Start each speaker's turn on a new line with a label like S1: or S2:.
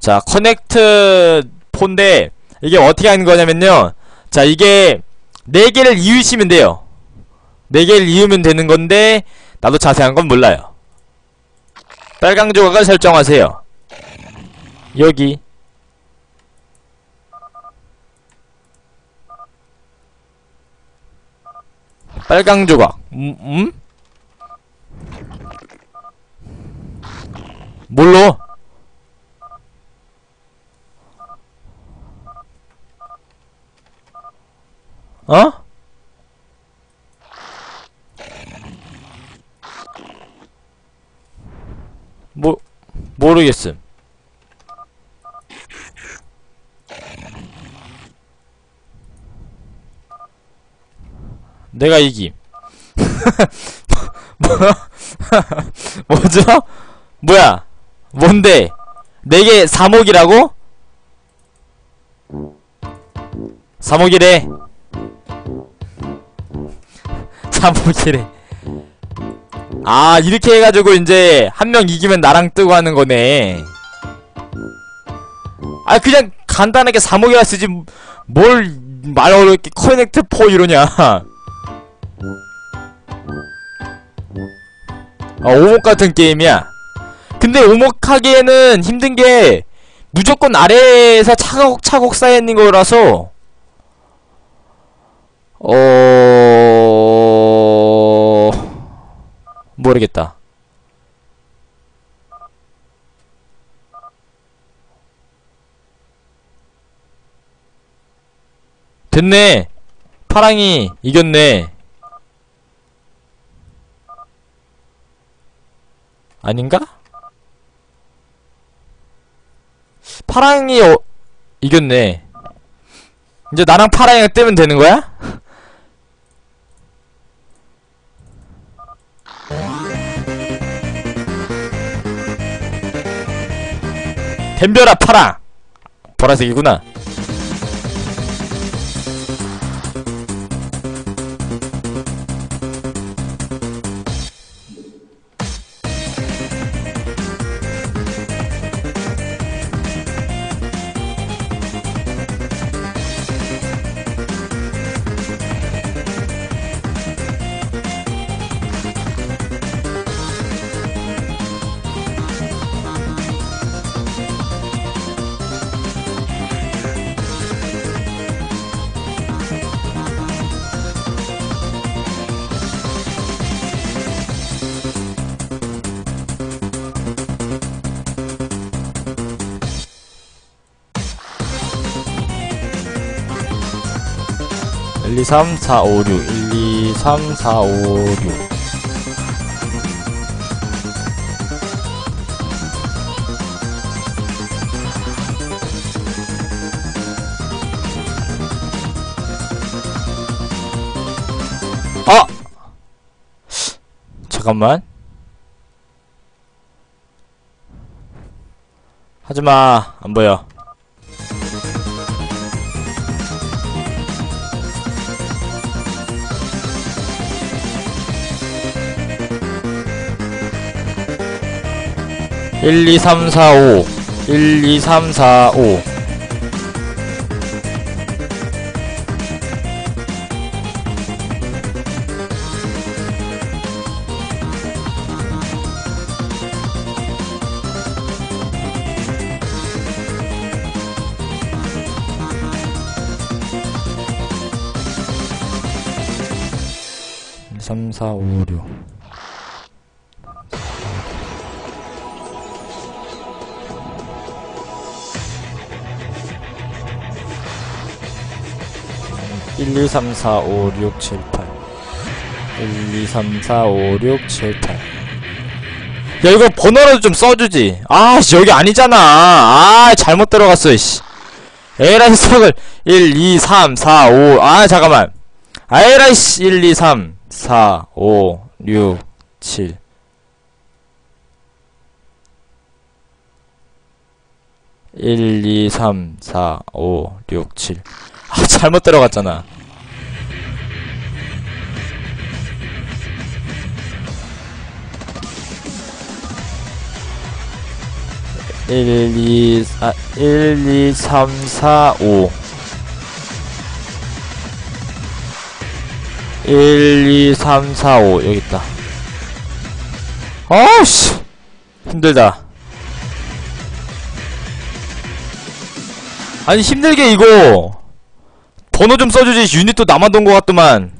S1: 자, 커넥트 폰데 이게 어떻게 하는 거냐면요. 자, 이게 네 개를 이으시면 돼요. 네 개를 이으면 되는 건데 나도 자세한 건 몰라요. 빨강 조각을 설정하세요. 여기 빨강 조각. 음? 음? 뭘로? 어? 뭐 모르겠음. 내가 이김. 뭐, 뭐죠? 뭐야? 뭔데? 내게 3억이라고? 3억이래. 3억이래. 아, 이렇게 해가지고 이제 한 명 이기면 나랑 뜨고 하는 거네. 아, 그냥 간단하게 3억이라 쓰지 뭘 말 어렵게 커넥트 포 이러냐. 아, 오목 같은 게임이야. 근데 오목하기에는 힘든 게 무조건 아래에서 차곡차곡 쌓여있는 거라서 어... 모르겠다. 됐네. 파랑이 이겼네. 아닌가? 파랑이 어, 이겼네. 이제 나랑 파랑이가 뜨면 되는 거야? 덤벼라 파랑! 보라색이구나. 일, 이, 삼, 사, 오, 육. 일, 이, 삼, 사, 오, 육. 아! 잠깐만. 하지마. 안 보여. 일, 이, 삼, 사, 오. 일, 이, 삼, 사, 오. 일, 삼, 사, 오, 육. 일, 이, 삼, 사, 오, 육, 칠, 팔. 일, 이, 삼, 사, 오, 육, 칠, 팔. 야, 이거 번호라도 좀 써주지. 아, 씨, 여기 아니잖아. 아, 잘못 들어갔어, 씨. 에라이, 석을. 1, 2, 3, 4, 5. 아, 잠깐만. 아에라이, 씨. 1, 2, 3, 4, 5, 6, 7. 일, 이, 삼, 사, 오, 육, 칠. 아, 잘못 들어갔잖아. 1, 2, 아, 1, 2, 3, 4, 5. 1, 2, 3, 4, 5. 여기 있다. 아우씨! 힘들다. 아니, 힘들게 이거! 번호 좀 써주지, 유닛도 남아돈 것 같더만.